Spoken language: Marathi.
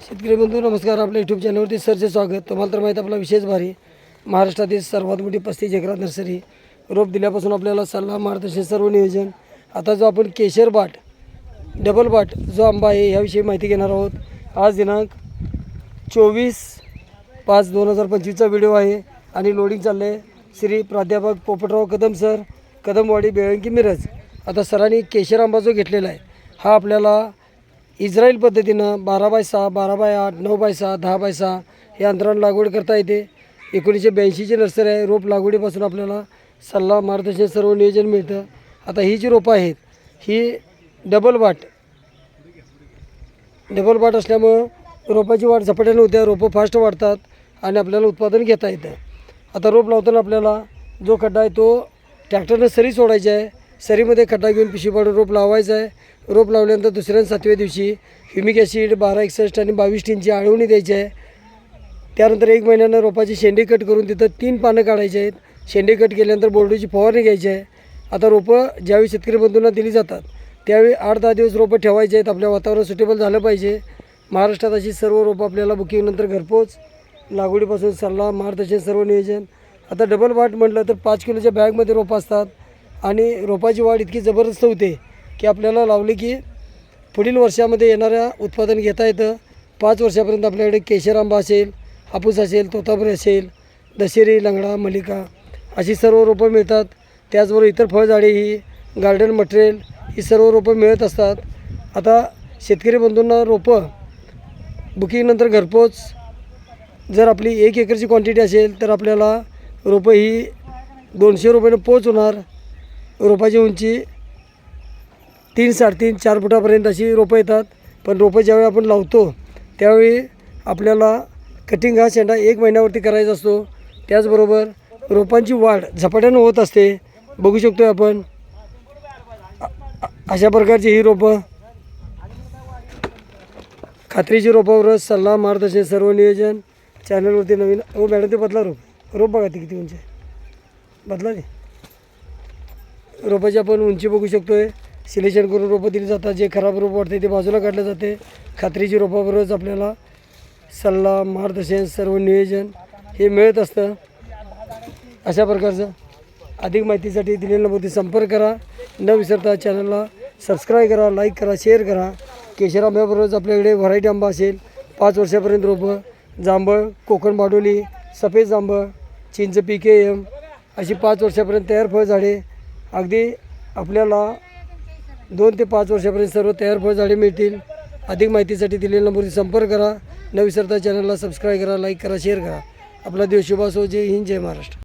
शेतकरी बंधू नमस्कार. आपल्या यूट्यूब चॅनलवरती सरचे स्वागत. तुम्हाला तर माहीत आपला विशेष भारी महाराष्ट्रातील सर्वात मोठी पस्तीस एकरात नर्सरी. रोप दिल्यापासून आपल्याला सल्ला मार्गदर्शन सर्व नियोजन. आता जो आपण केशर बाट डबल बाट जो आंबा आहे ह्याविषयी माहिती घेणार आहोत. आज दिनांक चोवीस पाच दोन हजार पंचवीसचा व्हिडिओ आहे आणि लोडिंग चाललं आहे श्री प्राध्यापक पोपटराव कदम सर कदमवाडी बेळंकी मिरज. आता सरांनी केशर आंबा जो घेतलेला आहे हा आपल्याला इस्रायल पद्धतीनं बारा बाय सहा बारा बाय आठ नऊ बाय सहा दहा बाय सहा हे अंतरानं लागवड करता येते. एकोणीसशे ब्याऐंशीची नर्सरी आहे. रोप लागवडीपासून आपल्याला सल्ला मार्गदर्शन सर्व नियोजन मिळतं. आता ही जी रोपं आहेत ही डबल वाट. डबल वाट असल्यामुळं रोपाची वाढ झपाट्याने होत्या रोपं फास्ट वाढतात आणि आपल्याला उत्पादन घेता येतं. आता रोप लावताना आपल्याला जो खड्डा आहे तो ट्रॅक्टरनं सरी सोडायचा आहे. सरीमध्ये खड्डा घेऊन पिशवी पाडून रोप लावायचा आहे. रोप लावल्यानंतर दुसऱ्या सातव्या दिवशी ह्युमिक ॲसिड बारा एकसष्ट आणि बावीस टीनची आळवणी द्यायची आहे. त्यानंतर एक महिन्यानं रोपाची शेंडे कट करून तिथं तीन पानं काढायची आहेत. शेंडे कट केल्यानंतर बोर्डूची फवारणी घ्यायची आहे. आता रोपं ज्यावेळी शेतकरी बंधूंना दिली जातात त्यावेळी आठ दहा दिवस रोपं ठेवायचे आहेत. आपल्या वातावरण सुटेबल झालं पाहिजे. महाराष्ट्रात अशी सर्व रोपं आपल्याला बुकिंगनंतर घरपोच. लागवडीपासून सल्ला मार्गदर्शन सर्व नियोजन. आता डबल वाट म्हटलं तर पाच किलोच्या बॅगमध्ये रोपं असतात. आणि रोपाची वाढ इतकी जबरदस्त होते की आपल्याला लावली की पुढील वर्षामध्ये येणाऱ्या उत्पादन घेता येतं. पाच वर्षापर्यंत आपल्याकडे केशर आंबा असेल हापूस असेल तोतापुरी असेल दशेरी लंगडा मलिका अशी सर्व रोपं मिळतात. त्याचबरोबर इतर फळझाडे ही गार्डन मटेरियल ही सर्व रोपं मिळत असतात. आता शेतकरी बंधूंना रोपं बुकिंगनंतर घरपोच जर आपली एक एकरची क्वांटिटी असेल तर आपल्याला रोपं ही दोनशे रुपयानं पोच होणार. रोपाची उंची तीन साडेतीन चार फुटापर्यंत अशी रोपं येतात. पण रोपं ज्यावेळी आपण लावतो त्यावेळी आपल्याला कटिंग हा शेंडा एक महिन्यावरती करायचा असतो. त्याचबरोबर रोपांची वाढ झपाट्यानं होत असते. बघू शकतो आपण. अशा प्रकारची ही रोपं. खात्रीची रोपावर सल्ला मार्गदर्शन सर्व नियोजन. चॅनलवरती नवीन हो मॅडम ते बदला रोप. रोप बघा ते किती उंची आहे बदला ते रोपाची आपण उंची बघू शकतो आहे सिलेक्शन करून रोपं दिली जातात. जे खराब रोप वाटते ते बाजूला काढलं जाते. खात्रीची रोपाबरोबरच आपल्याला सल्ला मार्गदर्शन सर्व नियोजन हे मिळत असतं. अशा प्रकारचं अधिक माहितीसाठी दिलेल्या नंबरवरती संपर्क करा. न विसरता चॅनलला सबस्क्राईब करा लाईक करा शेअर करा. केशर आंब्याबरोबरच आपल्याकडे व्हरायटी आंबा असेल. पाच वर्षापर्यंत रोपं जांभळ कोकण बाडोली सफेद जांभळ चिंच पी के एम अशी पाच वर्षापर्यंत तयार फळझाडे अगदी आपल्याला दोन ते पाच वर्षापर्यंत सर्व तयार फळझाडे मिळतील. अधिक माहितीसाठी दिलेल्या नंबरवरती संपर्क करा. न विसरता चॅनलला सबस्क्राईब करा लाईक करा शेअर करा. आपला देव शुभासो जय हिंद जय महाराष्ट्र.